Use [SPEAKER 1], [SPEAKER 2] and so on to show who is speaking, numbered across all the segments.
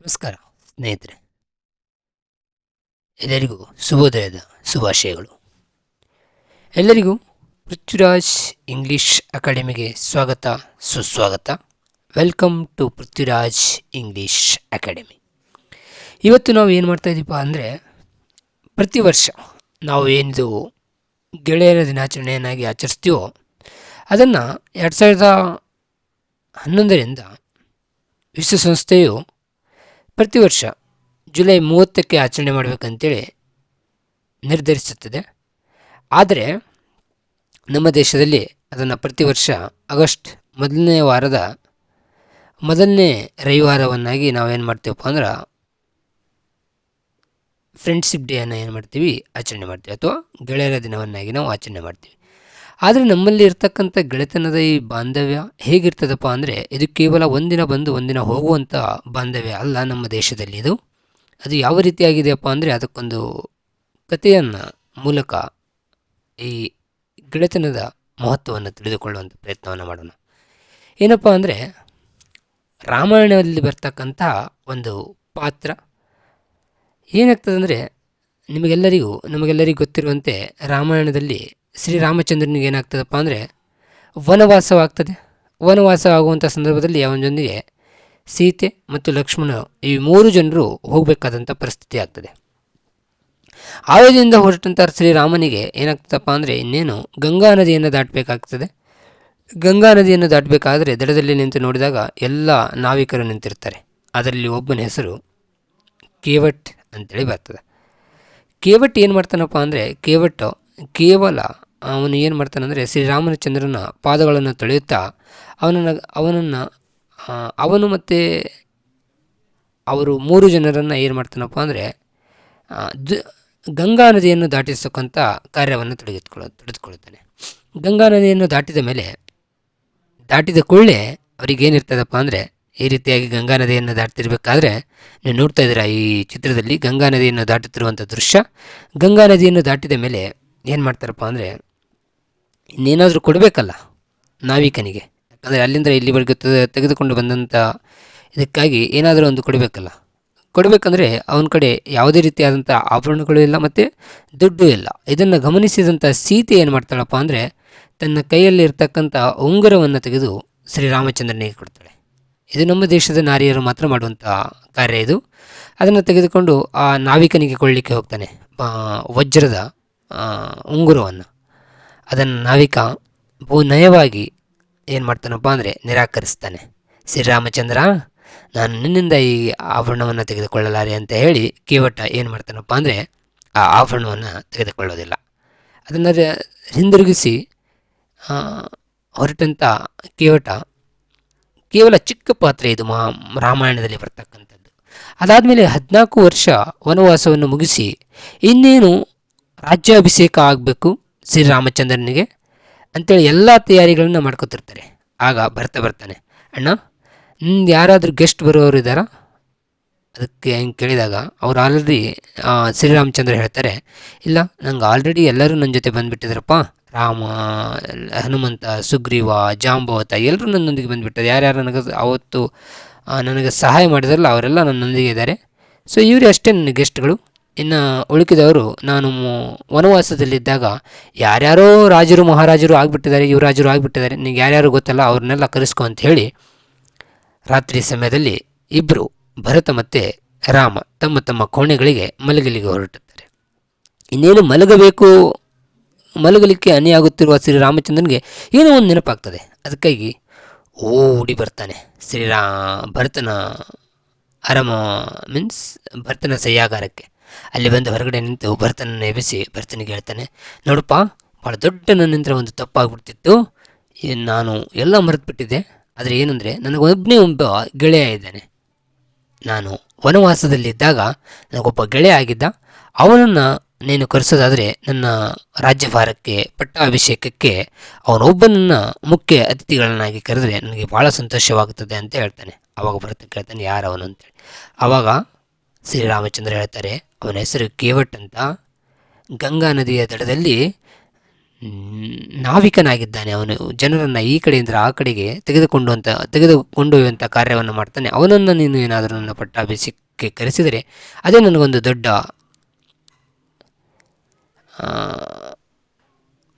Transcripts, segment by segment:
[SPEAKER 1] ನಮಸ್ಕಾರ, ಸ್ನೇಹಿತರೆ. ಎಲ್ಲರಿಗೂ ಶುಭೋದಯದ ಶುಭಾಶಯಗಳು. ಎಲ್ಲರಿಗೂ ಪೃಥ್ವಿರಾಜ್ ಇಂಗ್ಲಿಷ್ ಅಕಾಡೆಮಿಗೆ ಸ್ವಾಗತ, ಸುಸ್ವಾಗತ. Welcome to Prithviraj English academy. ಇವತ್ತು ನಾವು ಏನು ಮಾಡ್ತಾ ಅಂದರೆ, ಪ್ರತಿ ವರ್ಷ ನಾವು ಏನಿದು ಗೆಳೆಯರ ದಿನಾಚರಣೆಯನ್ನಾಗಿ ಆಚರಿಸ್ತೀವೋ, ಅದನ್ನು ಎರಡು ಸಾವಿರದ ಹನ್ನೊಂದರಿಂದ ವಿಶ್ವಸಂಸ್ಥೆಯು ಪ್ರತಿ ವರ್ಷ ಜುಲೈ ಮೂವತ್ತಕ್ಕೆ ಆಚರಣೆ ಮಾಡಬೇಕಂತೇಳಿ ನಿರ್ಧರಿಸುತ್ತದೆ. ಆದರೆ ನಮ್ಮ ದೇಶದಲ್ಲಿ ಅದನ್ನು ಪ್ರತಿ ವರ್ಷ ಆಗಸ್ಟ್ ಮೊದಲನೇ ವಾರದ ಮೊದಲನೇ ರವಿವಾರವನ್ನಾಗಿ ನಾವೇನು ಮಾಡ್ತೀವಪ್ಪ ಅಂದ್ರೆ ಫ್ರೆಂಡ್ಶಿಪ್ ಡೇಯನ್ನು ಏನು ಮಾಡ್ತೀವಿ? ಆಚರಣೆ ಮಾಡ್ತೀವಿ. ಅಥವಾ ಗೆಳೆಯರ ದಿನವನ್ನಾಗಿ ನಾವು ಆಚರಣೆ ಮಾಡ್ತೀವಿ. ಆದರೆ ನಮ್ಮಲ್ಲಿ ಇರ್ತಕ್ಕಂಥ ಗೆಳೆತನದ ಈ ಬಾಂಧವ್ಯ ಹೇಗಿರ್ತದಪ್ಪ ಅಂದರೆ ಇದು ಕೇವಲ ಒಂದಿನ ಬಂದು ಒಂದಿನ ಹೋಗುವಂಥ ಬಾಂಧವ್ಯ ಅಲ್ಲ ನಮ್ಮ ದೇಶದಲ್ಲಿ ಇದು. ಅದು ಯಾವ ರೀತಿಯಾಗಿದೆಯಪ್ಪ ಅಂದರೆ ಅದಕ್ಕೊಂದು ಕಥೆಯನ್ನು ಮೂಲಕ ಈ ಗೆಳೆತನದ ಮಹತ್ವವನ್ನು ತಿಳಿದುಕೊಳ್ಳುವಂಥ ಪ್ರಯತ್ನವನ್ನು ಮಾಡೋಣ. ಏನಪ್ಪ ಅಂದರೆ ರಾಮಾಯಣದಲ್ಲಿ ಬರ್ತಕ್ಕಂಥ ಒಂದು ಪಾತ್ರ ಏನಾಗ್ತದೆ ಅಂದರೆ ನಿಮಗೆಲ್ಲರಿಗೂ ನಮಗೆಲ್ಲರಿಗೂ ಗೊತ್ತಿರುವಂತೆ ರಾಮಾಯಣದಲ್ಲಿ ಶ್ರೀರಾಮಚಂದ್ರನಿಗೆ ಏನಾಗ್ತದಪ್ಪ ಅಂದರೆ ವನವಾಸವಾಗ್ತದೆ. ವನವಾಸ ಆಗುವಂಥ ಸಂದರ್ಭದಲ್ಲಿ ಅವನೊಂದಿಗೆ ಸೀತೆ ಮತ್ತು ಲಕ್ಷ್ಮಣ ಈ ಮೂರು ಜನರು ಹೋಗಬೇಕಾದಂಥ ಪರಿಸ್ಥಿತಿ ಆಗ್ತದೆ. ಆಯೋದಿಂದ ಹೊರಟಂಥ ಶ್ರೀರಾಮನಿಗೆ ಏನಾಗ್ತದಪ್ಪ ಅಂದರೆ ಇನ್ನೇನು ಗಂಗಾ ನದಿಯನ್ನು ದಾಟಬೇಕಾಗ್ತದೆ. ಗಂಗಾ ನದಿಯನ್ನು ದಾಟಬೇಕಾದ್ರೆ ದಡದಲ್ಲಿ ನಿಂತು ನೋಡಿದಾಗ ಎಲ್ಲ ನಾವಿಕರು ನಿಂತಿರ್ತಾರೆ. ಅದರಲ್ಲಿ ಒಬ್ಬನ ಹೆಸರು ಕೇವಟ್ ಅಂತೇಳಿ ಬರ್ತದೆ. ಕೇವಟ್ ಏನು ಮಾಡ್ತಾನಪ್ಪ ಅಂದರೆ ಕೇವಟ್ ಕೇವಲ ಅವನು ಏನು ಮಾಡ್ತಾನಂದರೆ ಶ್ರೀರಾಮಚಂದ್ರನ ಪಾದಗಳನ್ನು ತೊಳೆಯುತ್ತಾ ಅವನನ್ನು ಅವನನ್ನು ಅವನು ಮತ್ತು ಅವರು ಮೂರು ಜನರನ್ನು ಏನು ಮಾಡ್ತಾನಪ್ಪ ಅಂದರೆ ಗಂಗಾ ನದಿಯನ್ನು ದಾಟಿಸತಕ್ಕಂಥ ಕಾರ್ಯವನ್ನು ತೊಡಗಿತ್ಕೊಳ್ಳ ತೊಡೆದುಕೊಳ್ಳುತ್ತಾನೆ ಗಂಗಾ ನದಿಯನ್ನು ದಾಟಿದ ಮೇಲೆ, ದಾಟಿದ ಕೂಡಲೇ ಅವರಿಗೇನಿರ್ತದಪ್ಪ ಅಂದರೆ, ಈ ರೀತಿಯಾಗಿ ಗಂಗಾ ನದಿಯನ್ನು ದಾಟ್ತಿರ್ಬೇಕಾದ್ರೆ, ನೀವು ನೋಡ್ತಾ ಇದ್ದೀರಾ ಈ ಚಿತ್ರದಲ್ಲಿ ಗಂಗಾ ನದಿಯನ್ನು ದಾಟುತ್ತಿರುವಂಥ ದೃಶ್ಯ. ಗಂಗಾ ನದಿಯನ್ನು ದಾಟಿದ ಮೇಲೆ ಏನು ಮಾಡ್ತಾರಪ್ಪ ಅಂದರೆ, ಇನ್ನೇನಾದರೂ ಕೊಡಬೇಕಲ್ಲ ನಾವಿಕನಿಗೆ. ಯಾಕಂದರೆ ಅಲ್ಲಿಂದ ಇಲ್ಲಿವರೆಗೆ ತೆಗೆದುಕೊಂಡು ಬಂದಂಥ ಇದಕ್ಕಾಗಿ ಏನಾದರೂ ಒಂದು ಕೊಡಬೇಕಲ್ಲ. ಕೊಡಬೇಕಂದ್ರೆ ಅವನ ಕಡೆ ಯಾವುದೇ ರೀತಿಯಾದಂಥ ಆಭರಣಗಳು ಇಲ್ಲ ಮತ್ತು ದುಡ್ಡು ಇಲ್ಲ. ಇದನ್ನು ಗಮನಿಸಿದಂಥ ಸೀತೆ ಏನು ಮಾಡ್ತಾಳಪ್ಪ ಅಂದರೆ, ತನ್ನ ಕೈಯಲ್ಲಿ ಇರ್ತಕ್ಕಂಥ ಉಂಗುರವನ್ನು ತೆಗೆದು ಶ್ರೀರಾಮಚಂದ್ರನಿಗೆ ಕೊಡ್ತಾಳೆ. ಇದು ನಮ್ಮ ದೇಶದ ನಾರಿಯರು ಮಾತ್ರ ಮಾಡುವಂಥ ಕಾರ್ಯ ಇದು. ಅದನ್ನು ತೆಗೆದುಕೊಂಡು ಆ ನಾವಿಕನಿಗೆ ಕೊಡಲಿಕ್ಕೆ ಹೋಗ್ತಾನೆ. ವಜ್ರದ ಉಂಗುರವನ್ನು. ಅದನ್ನು ನಾವಿಕ ಬಹು ನಯವಾಗಿ ಏನು ಮಾಡ್ತಾನಪ್ಪ ಅಂದರೆ ನಿರಾಕರಿಸ್ತಾನೆ. ಶ್ರೀರಾಮಚಂದ್ರ ನಾನು ನಿನ್ನಿಂದ ಈ ಆಭರಣವನ್ನು ತೆಗೆದುಕೊಳ್ಳಲಾರೆ ಅಂತ ಹೇಳಿ ಕೇವಟ ಏನು ಮಾಡ್ತಾನಪ್ಪ ಅಂದರೆ ಆ ಆಭರಣವನ್ನು ತೆಗೆದುಕೊಳ್ಳೋದಿಲ್ಲ. ಅದನ್ನು ಹಿಂದಿರುಗಿಸಿ ಹೊರಟಂಥ ಕೇವಟ ಕೇವಲ ಚಿಕ್ಕ ಪಾತ್ರೆ ಇದು ಮಹಾ, ರಾಮಾಯಣದಲ್ಲಿ ಬರ್ತಕ್ಕಂಥದ್ದು. ಅದಾದಮೇಲೆ ಹದಿನಾಲ್ಕು ವರ್ಷ ವನವಾಸವನ್ನು ಮುಗಿಸಿ ಇನ್ನೇನು ರಾಜ್ಯಾಭಿಷೇಕ ಆಗಬೇಕು ಶ್ರೀರಾಮಚಂದ್ರನಿಗೆ ಅಂತೇಳಿ ಎಲ್ಲ ತಯಾರಿಗಳನ್ನು ಮಾಡ್ಕೊತಿರ್ತಾರೆ. ಆಗ ಬರ್ತಾ ಬರ್ತಾನೆ, ಅಣ್ಣ, ನಿಂದು ಯಾರಾದರೂ ಗೆಸ್ಟ್ ಬರೋರು ಇದ್ದಾರಾ? ಅದಕ್ಕೆ ಹೆಂಗೆ ಕೇಳಿದಾಗ ಅವ್ರು ಆಲ್ರೆಡಿ ಶ್ರೀರಾಮಚಂದ್ರ ಹೇಳ್ತಾರೆ, ಇಲ್ಲ, ನಂಗೆ ಆಲ್ರೆಡಿ ಎಲ್ಲರೂ ನನ್ನ ಜೊತೆ ಬಂದುಬಿಟ್ಟಿದ್ರಪ್ಪ. ರಾಮ, ಹನುಮಂತ, ಸುಗ್ರೀವ, ಜಾಂಬವತ ಎಲ್ಲರೂ ನನ್ನೊಂದಿಗೆ ಬಂದುಬಿಟ್ಟಾರೆ. ಯಾರ್ಯಾರು ನನಗೆ ಅವತ್ತು ನನಗೆ ಸಹಾಯ ಮಾಡಿದ್ರಲ್ಲ, ಅವರೆಲ್ಲ ನನ್ನೊಂದಿಗೆ ಇದ್ದಾರೆ. ಸೊ ಇವರೇ ಅಷ್ಟೇ ನನ್ನ ಗೆಸ್ಟ್ಗಳು ಇನ್ನು ಉಳುಕಿದವರು ನಾನು ವನವಾಸದಲ್ಲಿದ್ದಾಗ ಯಾರ್ಯಾರೋ ರಾಜರು, ಮಹಾರಾಜರು ಆಗಿಬಿಟ್ಟಿದ್ದಾರೆ, ಯುವರಾಜರು ಆಗಿಬಿಟ್ಟಿದ್ದಾರೆ ನಿಮ್ಗೆ ಯಾರ್ಯಾರು ಗೊತ್ತಲ್ಲ, ಅವ್ರನ್ನೆಲ್ಲ ಕರೆಸ್ಕೊ ಅಂತ ಹೇಳಿ ರಾತ್ರಿ ಸಮಯದಲ್ಲಿ ಇಬ್ಬರು ಭರತ ಮತ್ತು ರಾಮ ತಮ್ಮ ತಮ್ಮ ಕೋಣೆಗಳಿಗೆ ಮಲಗಲಿಗೆ ಹೊರಟುತ್ತಾರೆ ಇನ್ನೇನು ಮಲಗಬೇಕು? ಮಲಗಲಿಕ್ಕೆ ಅನಿಯಾಗುತ್ತಿರುವ ಶ್ರೀರಾಮಚಂದ್ರನಿಗೆ ಏನೋ ಒಂದು ನೆನಪಾಗ್ತದೆ. ಅದಕ್ಕಾಗಿ ಓಡಿ ಬರ್ತಾನೆ. ಶ್ರೀರಾ ಭರತನ ಅರಮ ಮೀನ್ಸ್ ಭರತನ ಸಹ್ಯಾಗಾರಕ್ಕೆ. ಅಲ್ಲಿ ಬಂದು ಹೊರಗಡೆ ನಿಂತು ಭರತನನ್ನು ಎಬ್ಬಿಸಿ ಭರತನಿಗೆ ಹೇಳ್ತಾನೆ, ನೋಡಪ್ಪ ಭಾಳ ದೊಡ್ಡ ನನ್ನಿಂದ ಒಂದು ತಪ್ಪಾಗ್ಬಿಡ್ತಿತ್ತು. ನಾನು ಎಲ್ಲ ಮರೆತುಬಿಟ್ಟಿದ್ದೆ. ಆದರೆ ಏನಂದರೆ ನನಗೊಬ್ಬನೇ ಒಬ್ಬ ಗೆಳೆಯ ಇದ್ದಾನೆ. ನಾನು ವನವಾಸದಲ್ಲಿದ್ದಾಗ ನನಗೊಬ್ಬ ಗೆಳೆಯ ಆಗಿದ್ದ. ಅವನನ್ನು ನೀನು ಕರೆಸೋದಾದರೆ ನನ್ನ ರಾಜ್ಯಭಾರಕ್ಕೆ, ಪಟ್ಟಾಭಿಷೇಕಕ್ಕೆ ಅವನೊಬ್ಬನನ್ನು ಮುಖ್ಯ ಅತಿಥಿಗಳನ್ನಾಗಿ ಕರೆದ್ರೆ ನನಗೆ ಭಾಳ ಸಂತೋಷವಾಗುತ್ತದೆ ಅಂತ ಹೇಳ್ತಾನೆ. ಆವಾಗ ಭರತ ಕೇಳ್ತಾನೆ ಯಾರು ಅವನು ಅಂತೇಳಿ. ಆವಾಗ ಶ್ರೀರಾಮಚಂದ್ರ ಹೇಳ್ತಾರೆ ಅವನ ಹೆಸರು ಕೇವಟ್ ಅಂತ ಗಂಗಾ ನದಿಯ ದಡದಲ್ಲಿ ನಾವಿಕನಾಗಿದ್ದಾನೆ. ಅವನು ಜನರನ್ನು ಈ ಕಡೆಯಿಂದ ಆ ಕಡೆಗೆ ತೆಗೆದುಕೊಂಡು ಅಂತ ತೆಗೆದುಕೊಂಡೊಯ್ಯುವಂಥ ಕಾರ್ಯವನ್ನು ಮಾಡ್ತಾನೆ. ಅವನನ್ನು ನೀನು ಏನಾದರೂ ನನ್ನ ಪಟ್ಟಾಭಿಷೇಕಕ್ಕೆ ಕರೆಸಿದರೆ ಅದೇ ನನಗೊಂದು ದೊಡ್ಡ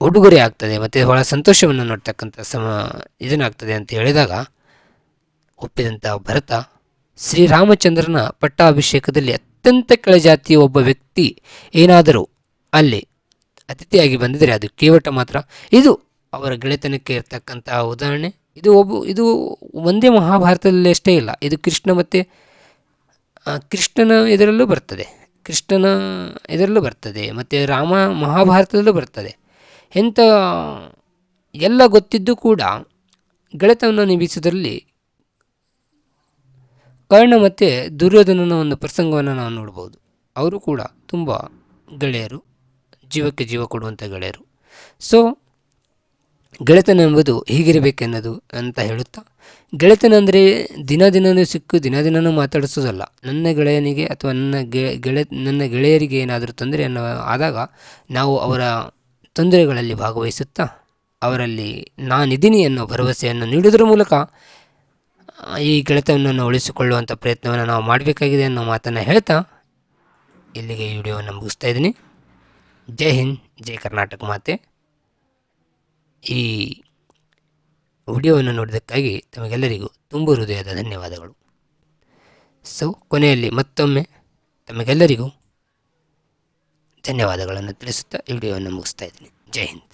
[SPEAKER 1] ಉಡುಗೊರೆ ಆಗ್ತದೆ. ಮತ್ತು ಬಹಳ ಸಂತೋಷವನ್ನು ನೋಡ್ತಕ್ಕಂಥ ಸಮ ಇದನ್ನಾಗ್ತದೆ ಅಂತ ಹೇಳಿದಾಗ ಒಪ್ಪಿದಂಥ ಭರತ ಶ್ರೀರಾಮಚಂದ್ರನ ಪಟ್ಟಾಭಿಷೇಕದಲ್ಲಿ ಅತ್ಯಂತ ಕೆಳಜಾತಿಯ ಒಬ್ಬ ವ್ಯಕ್ತಿ ಏನಾದರೂ ಅಲ್ಲಿ ಅತಿಥಿಯಾಗಿ ಬಂದಿದ್ದರೆ ಅದು ಕೇವಟ ಮಾತ್ರ. ಇದು ಅವರ ಗೆಳೆತನಕ್ಕೆ ಇರತಕ್ಕಂತಹ ಉದಾಹರಣೆ. ಇದು ಒಬ್ಬ, ಇದು ಒಂದೇ ಮಹಾಭಾರತದಲ್ಲಿ ಅಷ್ಟೇ ಇಲ್ಲ. ಇದು ಕೃಷ್ಣ ಮತ್ತು ಕೃಷ್ಣನ ಇದರಲ್ಲೂ ಬರ್ತದೆ. ಕೃಷ್ಣನ ಇದರಲ್ಲೂ ಬರ್ತದೆ. ಮತ್ತು ರಾಮ ಮಹಾಭಾರತದಲ್ಲೂ ಬರ್ತದೆ. ಎಂಥ ಎಲ್ಲ ಗೊತ್ತಿದ್ದು ಕೂಡ ಗೆಳೆತವನ್ನು ನಿಭೀಸೋದ್ರಲ್ಲಿ ಕರ್ಣ ಮತ್ತು ದುರ್ಯೋಧನನ ಒಂದು ಪ್ರಸಂಗವನ್ನು ನಾವು ನೋಡ್ಬೋದು. ಅವರು ಕೂಡ ತುಂಬ ಗೆಳೆಯರು, ಜೀವಕ್ಕೆ ಜೀವ ಕೊಡುವಂಥ ಗೆಳೆಯರು. ಸೊ ಗೆಳೆತನ ಎಂಬುದು ಹೀಗಿರಬೇಕೆನ್ನೋದು ಅಂತ ಹೇಳುತ್ತಾ, ಗೆಳೆತನ ಅಂದರೆ ದಿನ ದಿನವೂ ಸಿಕ್ಕು, ದಿನ ದಿನವೂ ಮಾತಾಡಿಸೋದಲ್ಲ. ನನ್ನ ಗೆಳೆಯನಿಗೆ ಅಥವಾ ನನ್ನ ಗೆ, ಗೆಳೆ, ನನ್ನ ಗೆಳೆಯರಿಗೆ ಏನಾದರೂ ತೊಂದರೆ ಅನ್ನೋ ಆದಾಗ ನಾವು ಅವರ ತೊಂದರೆಗಳಲ್ಲಿ ಭಾಗವಹಿಸುತ್ತಾ, ಅವರಲ್ಲಿ ನಾನಿದ್ದೀನಿ ಅನ್ನೋ ಭರವಸೆಯನ್ನು ನೀಡುವುದರ ಮೂಲಕ ಈ ಗೆಳೆತವನ್ನು ಉಳಿಸಿಕೊಳ್ಳುವಂಥ ಪ್ರಯತ್ನವನ್ನು ನಾವು ಮಾಡಬೇಕಾಗಿದೆ ಅನ್ನೋ ಮಾತನ್ನು ಹೇಳ್ತಾ ಇಲ್ಲಿಗೆ ಈ ವಿಡಿಯೋವನ್ನು ಮುಗಿಸ್ತಾ ಇದ್ದೀನಿ. ಜೈ ಹಿಂದ್, ಜೈ ಕರ್ನಾಟಕ ಮಾತೆ. ಈ ವಿಡಿಯೋವನ್ನು ನೋಡಿದ್ದಕ್ಕಾಗಿ ತಮಗೆಲ್ಲರಿಗೂ ತುಂಬ ಹೃದಯದ ಧನ್ಯವಾದಗಳು. ಸೊ, ಕೊನೆಯಲ್ಲಿ ಮತ್ತೊಮ್ಮೆ ತಮಗೆಲ್ಲರಿಗೂ ಧನ್ಯವಾದಗಳನ್ನು ತಿಳಿಸುತ್ತಾ ವಿಡಿಯೋವನ್ನು ಮುಗಿಸ್ತಾ ಇದ್ದೀನಿ. ಜೈ ಹಿಂದ್.